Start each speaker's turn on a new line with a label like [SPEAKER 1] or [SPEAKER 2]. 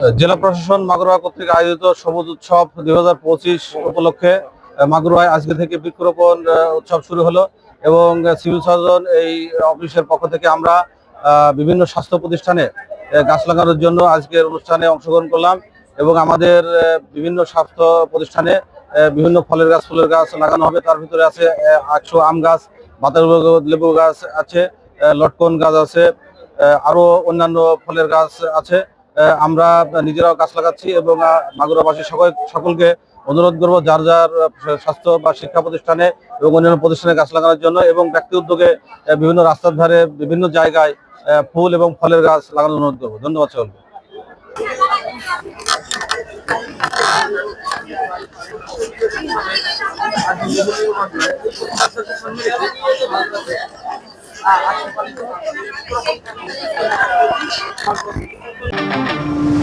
[SPEAKER 1] জেলা প্রশাসন মাগুরা কর্তৃক আয়োজিত সবুজ উৎসব দুই হাজার পঁচিশ উপলক্ষে মাগুরায় আজকে থেকে বৃক্ষরোপণ উৎসব শুরু হলো এবং সিভিল সার্জন এই অফিসের পক্ষ থেকে আমরা বিভিন্ন স্বাস্থ্য প্রতিষ্ঠানে গাছ লাগানোর জন্য আজকের অনুষ্ঠানে অংশগ্রহণ করলাম এবং আমাদের বিভিন্ন স্বাস্থ্য প্রতিষ্ঠানে বিভিন্ন ফলের গাছ, ফুলের গাছ লাগানো হবে। তার ভিতরে আছে একশো আম গাছ বাতাস লেবু গাছ আছে লটকন গাছ আছে আরও অন্যান্য ফলের গাছ আছে। আমরা নিজেরাও গাছ লাগাচ্ছি এবং মাগুরাবাসী সকল, সকলকে অনুরোধ করব যার যার স্বাস্থ্য বা শিক্ষা প্রতিষ্ঠানে এবং অন্যান্য প্রতিষ্ঠানে গাছ লাগানোর জন্য এবং ব্যক্তি উদ্যোগে বিভিন্ন রাস্তার ধারে বিভিন্ন জায়গায় ফুল এবং ফলের গাছ লাগানোর অনুরোধ করব। ধন্যবাদ সকলকে।
[SPEAKER 2] আচ্ছা fazla.